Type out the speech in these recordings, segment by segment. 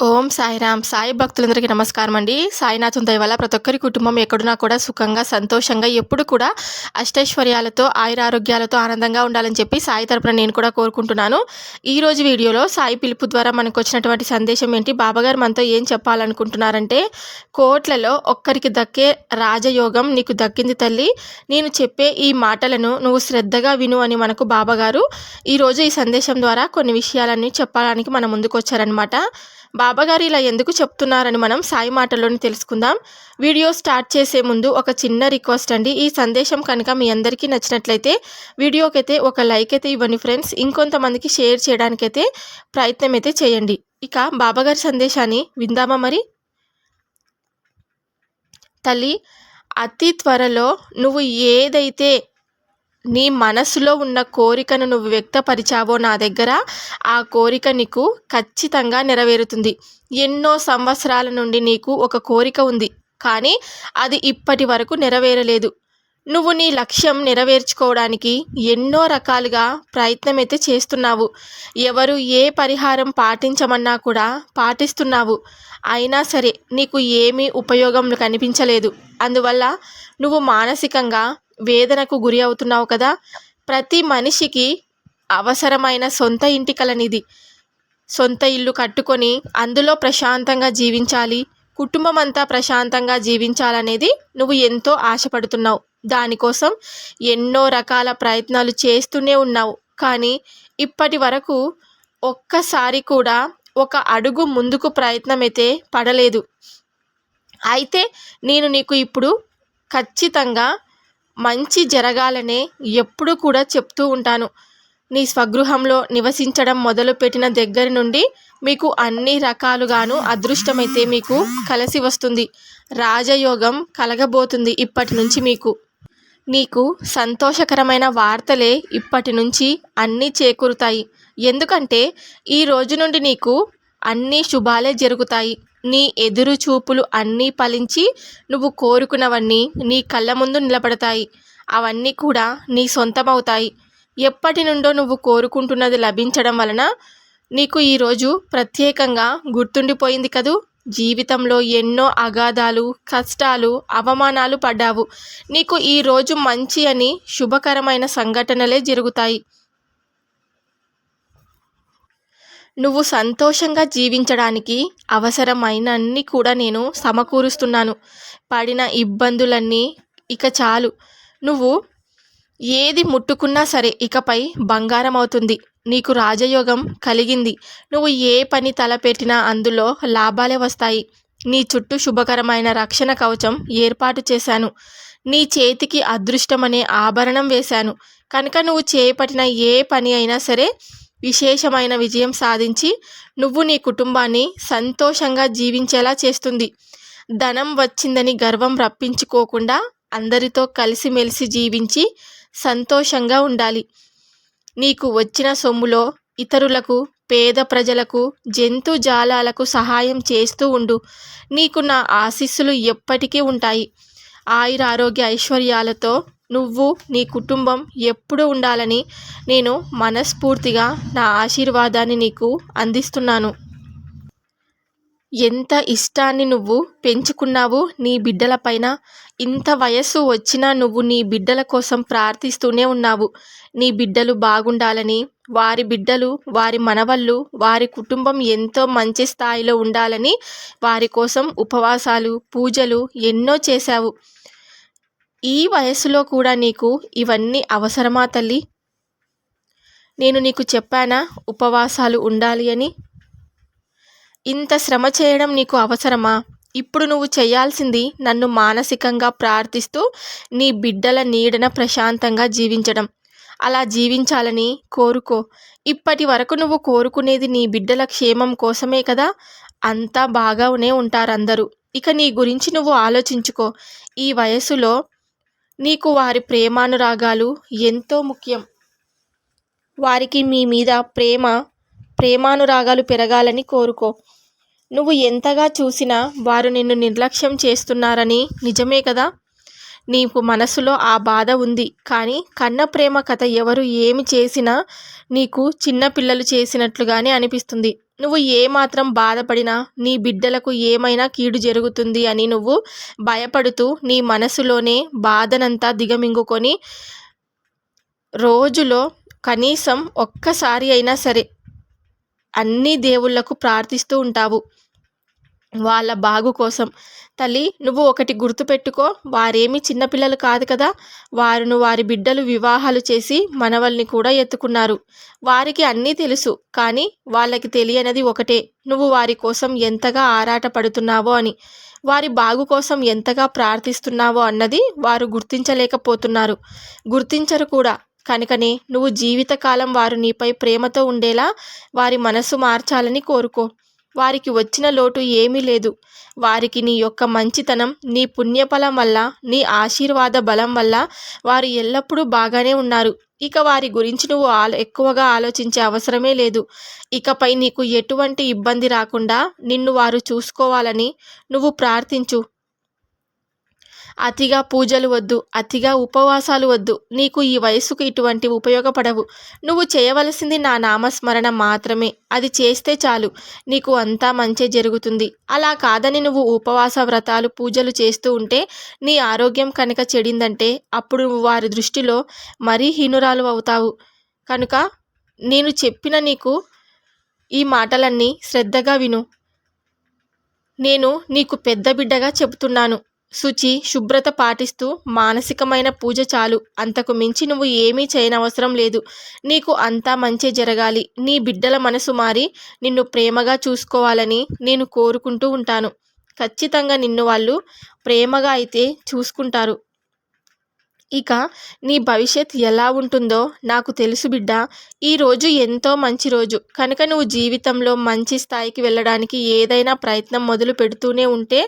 ఓం సాయిరామ్. సాయి భక్తులందరికీ నమస్కారం అండి సాయినాథం దయ వల్ల ప్రతి ఒక్కరి కుటుంబం ఎక్కడున్నా కూడా సుఖంగా సంతోషంగా ఎప్పుడు కూడా అష్టైశ్వర్యాలతో ఆయురారోగ్యాలతో ఆనందంగా ఉండాలని చెప్పి సాయి తరపున నేను కూడా కోరుకుంటున్నాను. ఈరోజు వీడియోలో సాయి పిలుపు ద్వారా మనకు వచ్చినటువంటి సందేశం ఏంటి? బాబాగారు మనతో ఏం చెప్పాలనుకుంటున్నారంటే కోట్లలో ఒక్కరికి దక్కే రాజయోగం నీకు దక్కింది తల్లి. నేను చెప్పే ఈ మాటలను నువ్వు శ్రద్ధగా విను అని మనకు బాబాగారు ఈరోజు ఈ సందేశం ద్వారా కొన్ని విషయాలన్నీ చెప్పడానికి మన ముందుకు వచ్చారనమాట బాబాగారు ఇలా ఎందుకు చెప్తున్నారని మనం సాయి మాటల్లోని తెలుసుకుందాం. వీడియో స్టార్ట్ చేసే ముందు ఒక చిన్న రిక్వెస్ట్ అండి. ఈ సందేశం కనుక మీ అందరికీ నచ్చినట్లయితే వీడియోకైతే ఒక లైక్ అయితే ఇవ్వండి ఫ్రెండ్స్. ఇంకొంతమందికి షేర్ చేయడానికైతే ప్రయత్నం అయితే చేయండి. ఇక బాబాగారి సందేశాన్ని విందామా మరి? తల్లి అతి త్వరలో నువ్వు ఏదైతే నీ మనసులో ఉన్న కోరికను నువ్వు వ్యక్తపరిచావో నా దగ్గర ఆ కోరిక నీకు ఖచ్చితంగా నెరవేరుతుంది. ఎన్నో సంవత్సరాల నుండి నీకు ఒక కోరిక ఉంది కానీ అది ఇప్పటి వరకు నెరవేరలేదు. నువ్వు నీ లక్ష్యం నెరవేర్చుకోవడానికి ఎన్నో రకాలుగా ప్రయత్నం అయితే చేస్తున్నావు. ఎవరు ఏ పరిహారం పాటించమన్నా కూడా పాటిస్తున్నావు. అయినా సరే నీకు ఏమీ ఉపయోగం కనిపించలేదు. అందువల్ల నువ్వు మానసికంగా వేదనకు గురి అవుతున్నావు కదా? ప్రతి మనిషికి అవసరమైన సొంత ఇంటి కలనిది. సొంత ఇల్లు కట్టుకొని అందులో ప్రశాంతంగా జీవించాలి. కుటుంబం అంతా ప్రశాంతంగా జీవించాలనేది నువ్వు ఎంతో ఆశపడుతున్నావు. దానికోసం ఎన్నో రకాల ప్రయత్నాలు చేస్తూనే ఉన్నావు. కానీ ఇప్పటి వరకు ఒక్కసారి కూడా ఒక అడుగు ముందుకు ప్రయత్నం అయితే పడలేదు. అయితే నేను నీకు ఇప్పుడు ఖచ్చితంగా మంచి జరగాలనే ఎప్పుడు కూడా చెప్తూ ఉంటాను. నీ స్వగృహంలో నివసించడం మొదలుపెట్టిన దగ్గర నుండి మీకు అన్ని రకాలుగాను అదృష్టమైతే మీకు కలిసి వస్తుంది. రాజయోగం కలగబోతుంది ఇప్పటి నుంచి మీకు. నీకు సంతోషకరమైన వార్తలే ఇప్పటి నుంచి అన్నీ చేకూరుతాయి. ఎందుకంటే ఈ రోజు నుండి నీకు అన్ని శుభాలే జరుగుతాయి. నీ ఎదురు చూపులు అన్నీ ఫలించి నువ్వు కోరుకున్నవన్నీ నీ కళ్ళ ముందు నిలబడతాయి. అవన్నీ కూడా నీ సొంతమవుతాయి. ఎప్పటి నుండో నువ్వు కోరుకుంటున్నది లభించడం వలన నీకు ఈరోజు ప్రత్యేకంగా గుర్తుండిపోయింది కదూ? జీవితంలో ఎన్నో అగాధాలు కష్టాలు అవమానాలు పడ్డావు. నీకు ఈరోజు మంచి అని శుభకరమైన సంఘటనలే జరుగుతాయి. నువ్వు సంతోషంగా జీవించడానికి అవసరమైన అన్ని కూడా నేను సమకూరుస్తున్నాను. పడిన ఇబ్బందులన్నీ ఇక చాలు. నువ్వు ఏది ముట్టుకున్నా సరే ఇకపై బంగారం అవుతుంది నీకు రాజయోగం కలిగింది. నువ్వు ఏ పని తలపెట్టినా అందులో లాభాలే వస్తాయి. నీ చుట్టూ శుభకరమైన రక్షణ కవచం ఏర్పాటు చేశాను. నీ చేతికి అదృష్టమనే ఆభరణం వేశాను. కనుక నువ్వు చేపట్టిన ఏ పని అయినా సరే విశేషమైన విజయం సాధించి నువ్వు నీ కుటుంబాన్ని సంతోషంగా జీవించేలా చేస్తుంది. ధనం వచ్చిందని గర్వం రప్పించుకోకుండా అందరితో కలిసిమెలిసి జీవించి సంతోషంగా ఉండాలి. నీకు వచ్చిన సొమ్ములో ఇతరులకు పేద ప్రజలకు జంతు జాలాలకు సహాయం చేస్తూ ఉండు. నీకు నా ఆశీస్సులు ఎప్పటికీ ఉంటాయి. ఆయుర ఆరోగ్య ఐశ్వర్యాలతో నువ్వు నీ కుటుంబం ఎప్పుడు ఉండాలని నేను మనస్ఫూర్తిగా నా ఆశీర్వాదాన్ని నీకు అందిస్తున్నాను. ఎంత ఇష్టాన్ని నువ్వు పెంచుకున్నావు నీ బిడ్డలపైన ఇంత వయస్సు వచ్చినా నువ్వు నీ బిడ్డల కోసం ప్రార్థిస్తూనే ఉన్నావు. నీ బిడ్డలు బాగుండాలని వారి బిడ్డలు వారి మనవళ్ళు వారి కుటుంబం ఎంతో మంచి స్థాయిలో ఉండాలని వారి కోసం ఉపవాసాలు పూజలు ఎన్నో చేశావు. ఈ వయసులో కూడా నీకు ఇవన్నీ అవసరమా తల్లి? నేను నీకు చెప్పానా ఉపవాసాలు ఉండాలి అని? ఇంత శ్రమ చేయడం నీకు అవసరమా? ఇప్పుడు నువ్వు చేయాల్సింది నన్ను మానసికంగా ప్రార్థిస్తూ నీ బిడ్డల నీడన ప్రశాంతంగా జీవించడం. అలా జీవించాలని కోరుకో. ఇప్పటి వరకు నువ్వు కోరుకునేది నీ బిడ్డల క్షేమం కోసమే కదా? అంతా బాగానే ఉంటారు అందరూ ఇక నీ గురించి నువ్వు ఆలోచించుకో. ఈ వయసులో నీకు వారి ప్రేమానురాగాలు ఎంతో ముఖ్యం. వారికి మీ మీద ప్రేమ ప్రేమానురాగాలు పెరగాలని కోరుకో. నువ్వు ఎంతగా చూసినా వారు నిన్ను నిర్లక్ష్యం చేస్తున్నారని నిజమే కదా? నీకు మనసులో ఆ బాధ ఉంది కానీ కన్న ప్రేమ కథ ఎవరు ఏమి చేసినా నీకు చిన్నపిల్లలు చేసినట్లుగానే అనిపిస్తుంది. నువ్వు ఏమాత్రం బాధపడినా నీ బిడ్డలకు ఏమైనా కీడు జరుగుతుంది అని నువ్వు భయపడుతూ నీ మనసులోనే బాధనంతా దిగమింగుకొని రోజులో కనీసం ఒక్కసారి అయినా సరే అన్ని దేవుళ్ళకు ప్రార్థిస్తూ ఉంటావు. వాళ్ళ బాగు కోసం. తల్లి నువ్వు ఒకటి గుర్తుపెట్టుకో వారేమి చిన్నపిల్లలు కాదు కదా. వారును వారి బిడ్డలు వివాహాలు చేసి మనవల్ని కూడా ఎత్తుకున్నారు. వారికి అన్నీ తెలుసు. కానీ వాళ్ళకి తెలియనిది ఒకటే. నువ్వు వారి కోసం ఎంతగా ఆరాట పడుతున్నావో అని. వారి బాగు కోసం ఎంతగా ప్రార్థిస్తున్నావో అన్నది వారు గుర్తించలేకపోతున్నారు. గుర్తించరు కూడా. కనుకనే నువ్వు జీవితకాలం వారు నీపై ప్రేమతో ఉండేలా వారి మనసు మార్చాలని కోరుకో. వారికి వచ్చిన లోటు ఏమీ లేదు. వారికి నీ యొక్క మంచితనం నీ పుణ్యఫలం వల్ల నీ ఆశీర్వాద బలం వల్ల వారు ఎల్లప్పుడూ బాగానే ఉన్నారు. ఇక వారి గురించి నువ్వు ఆలో ఎక్కువగా ఆలోచించే అవసరమే లేదు. ఇకపై నీకు ఎటువంటి ఇబ్బంది రాకుండా నిన్ను వారు చూసుకోవాలని నువ్వు ప్రార్థించు. అతిగా పూజలు వద్దు అతిగా ఉపవాసాలు వద్దు. నీకు ఈ వయసుకు ఇటువంటి ఉపయోగపడవు. నువ్వు చేయవలసింది నా నామస్మరణ మాత్రమే. అది చేస్తే చాలు. నీకు అంతా మంచే జరుగుతుంది. అలా కాదని నువ్వు ఉపవాస వ్రతాలు పూజలు చేస్తూ ఉంటే నీ ఆరోగ్యం కనుక చెడిందంటే అప్పుడు నువ్వు వారి దృష్టిలో మరీ హీనురాలు అవుతావు. కనుక నేను చెప్పిన నీకు ఈ మాటలన్నీ శ్రద్ధగా విను. నేను నీకు పెద్ద బిడ్డగా చెబుతున్నాను. శుచి శుభ్రత పాటిస్తూ మానసికమైన పూజ చాలు. అంతకు మించి నువ్వు ఏమీ చేయనవసరం లేదు. నీకు అంతా మంచి జరగాలి. నీ బిడ్డల మనసు మారి నిన్ను ప్రేమగా చూసుకోవాలని నేను కోరుకుంటూ ఉంటాను. ఖచ్చితంగా నిన్ను వాళ్ళు ప్రేమగా అయితే చూసుకుంటారు. ఇక నీ భవిష్యత్ ఎలా ఉంటుందో నాకు తెలుసు బిడ్డ. ఈరోజు ఎంతో మంచి రోజు. కనుక నువ్వు జీవితంలో మంచి స్థాయికి వెళ్ళడానికి ఏదైనా ప్రయత్నం మొదలు పెడుతూనే ఉంటే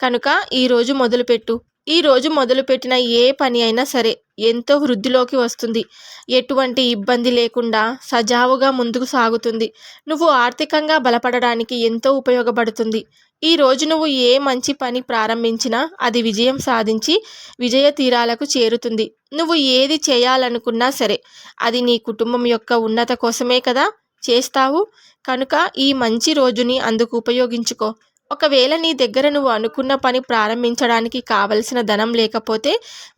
కనుక ఈరోజు మొదలుపెట్టు. ఈరోజు మొదలుపెట్టిన ఏ పని అయినా సరే ఎంతో వృద్ధిలోకి వస్తుంది. ఎటువంటి ఇబ్బంది లేకుండా సజావుగా ముందుకు సాగుతుంది. నువ్వు ఆర్థికంగా బలపడడానికి ఎంతో ఉపయోగపడుతుంది. ఈ రోజు నువ్వు ఏ మంచి పని ప్రారంభించినా అది విజయం సాధించి విజయ తీరాలకు చేరుతుంది. నువ్వు ఏది చేయాలనుకున్నా సరే అది నీ కుటుంబం యొక్క ఉన్నత కోసమే కదా చేస్తావు. కనుక ఈ మంచి రోజుని అందుకు ఉపయోగించుకో. ఒకవేళ నీ దగ్గర నువ్వు అనుకున్న పని ప్రారంభించడానికి కావలసిన ధనం లేకపోతే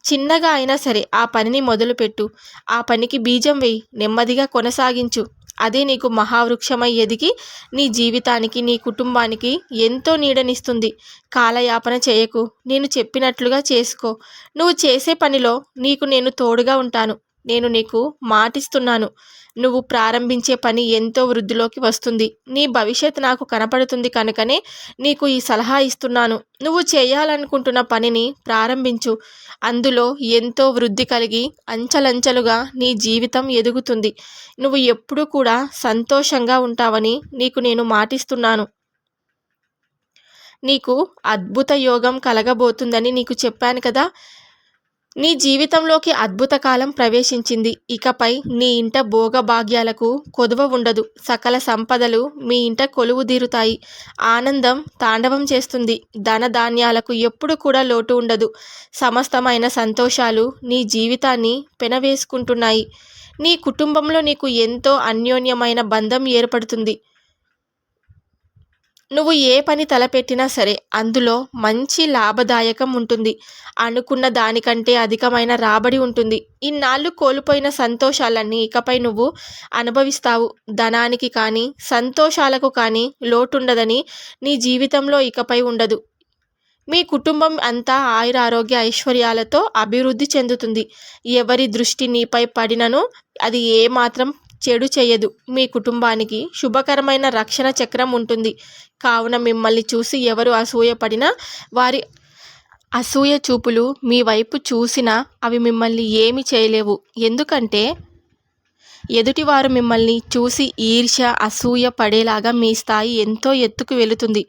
చిన్నగా అయినా సరే ఆ పనిని మొదలుపెట్టు. ఆ పనికి బీజం వేయి. నెమ్మదిగా కొనసాగించు. అదే నీకు మహావృక్షమై ఎదిగి నీ జీవితానికి నీ కుటుంబానికి ఎంతో నీడనిస్తుంది. కాలయాపన చేయకు. నేను చెప్పినట్లుగా చేసుకో. నువ్వు చేసే పనిలో నీకు నేను తోడుగా ఉంటాను. నేను నీకు మాటిస్తున్నాను. నువ్వు ప్రారంభించే పని ఎంతో వృద్ధిలోకి వస్తుంది. నీ భవిష్యత్ నాకు కనపడుతుంది కనుకనే నీకు ఈ సలహా ఇస్తున్నాను. నువ్వు చేయాలనుకుంటున్న పనిని ప్రారంభించు. అందులో ఎంతో వృద్ధి కలిగి అంచలంచలుగా నీ జీవితం ఎదుగుతుంది. నువ్వు ఎప్పుడూ కూడా సంతోషంగా ఉంటావని నీకు నేను మాటిస్తున్నాను. నీకు అద్భుత యోగం కలగబోతుందని నీకు చెప్పాను కదా? నీ జీవితంలోకి అద్భుత కాలం ప్రవేశించింది. ఇకపై నీ ఇంట భోగభాగ్యాలకు కొదువ ఉండదు. సకల సంపదలు మీ ఇంట కొలువు తీరుతాయి. ఆనందం తాండవం చేస్తుంది. ధన ధాన్యాలకు ఎప్పుడు కూడా లోటు ఉండదు. సమస్తమైన సంతోషాలు నీ జీవితాన్ని పెనవేసుకుంటున్నాయి. నీ కుటుంబంలో నీకు ఎంతో అన్యోన్యమైన బంధం ఏర్పడుతుంది. నువ్వు ఏ పని తలపెట్టినా సరే అందులో మంచి లాభదాయకం ఉంటుంది. అనుకున్న దానికంటే అధికమైన రాబడి ఉంటుంది. ఇన్నాళ్ళు కోల్పోయిన సంతోషాలన్నీ ఇకపై నువ్వు అనుభవిస్తావు. ధనానికి కానీ సంతోషాలకు కానీ లోటుండదని నీ జీవితంలో ఇకపై ఉండదు. మీ కుటుంబం అంతా ఆయుర ఆరోగ్య ఐశ్వర్యాలతో అభివృద్ధి చెందుతుంది. ఎవరి దృష్టి నీపై పడినను అది ఏమాత్రం చెడు చేయదు మీ కుటుంబానికి శుభకరమైన రక్షణ చక్రం ఉంటుంది. కావున మిమ్మల్ని చూసి ఎవరు అసూయపడినా వారి అసూయ చూపులు మీ వైపు చూసినా అవి మిమ్మల్ని ఏమి చేయలేవు. ఎందుకంటే ఎదుటివారు మిమ్మల్ని చూసి ఈర్ష్య అసూయ పడేలాగా మీ స్థాయి ఎంతో ఎత్తుకు వెళుతుంది.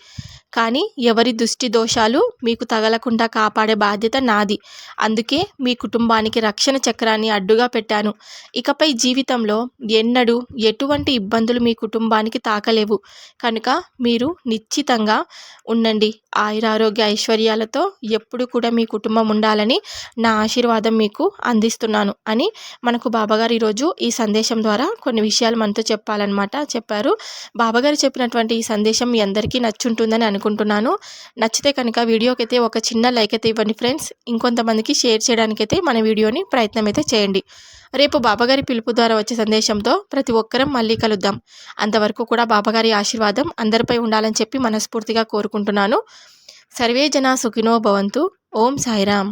కానీ ఎవరి దృష్టి దోషాలు మీకు తగలకుండా కాపాడే బాధ్యత నాది. అందుకే మీ కుటుంబానికి రక్షణ చక్రాన్ని అడ్డుగా పెట్టాను. ఇకపై జీవితంలో ఎన్నడూ ఎటువంటి ఇబ్బందులు మీ కుటుంబానికి తాకలేవు. కనుక మీరు నిశ్చితంగా ఉండండి. ఆయురారోగ్య ఐశ్వర్యాలతో ఎప్పుడు కూడా మీ కుటుంబం ఉండాలని నా ఆశీర్వాదం మీకు అందిస్తున్నాను అని మనకు బాబాగారు ఈరోజు ఈ సందేశం ద్వారా కొన్ని విషయాలు మనతో చెప్పాలన్నమాట. చెప్పారు. బాబాగారు చెప్పినటువంటి ఈ సందేశం మీ అందరికీ నచ్చుంటుందని అనుకుంటున్నాను. నచ్చితే కనుక వీడియోకి అయితే ఒక చిన్న లైక్ అయితే ఇవ్వండి ఫ్రెండ్స్. ఇంకొంతమందికి షేర్ చేయడానికైతే మన వీడియోని ప్రయత్నం అయితే చేయండి. రేపు బాబాగారి పిలుపు ద్వారా వచ్చే సందేశంతో ప్రతి ఒక్కరం మళ్ళీ కలుద్దాం. అంతవరకు కూడా బాబాగారి ఆశీర్వాదం అందరిపై ఉండాలని చెప్పి మనస్ఫూర్తిగా కోరుకుంటున్నాను. సర్వే జన సుఖినో భవంతు. ఓం సాయిరామ్.